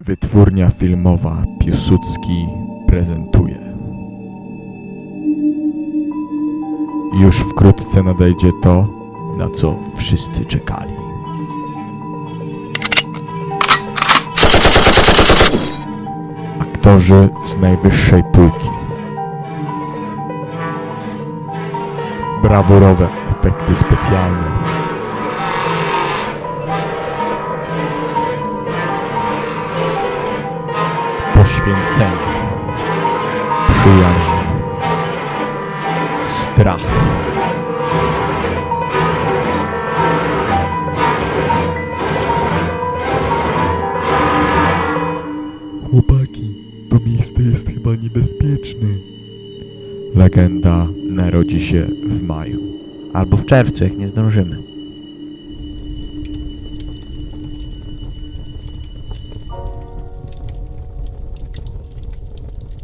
Wytwórnia filmowa Piłsudski prezentuje. Już wkrótce nadejdzie to, na co wszyscy czekali. Aktorzy z najwyższej półki. Brawurowe efekty specjalne. Poświęcenie. Przyjaźń. Strach. Chłopaki, to miejsce jest chyba niebezpieczne. Legenda narodzi się w maju. Albo w czerwcu, jak nie zdążymy.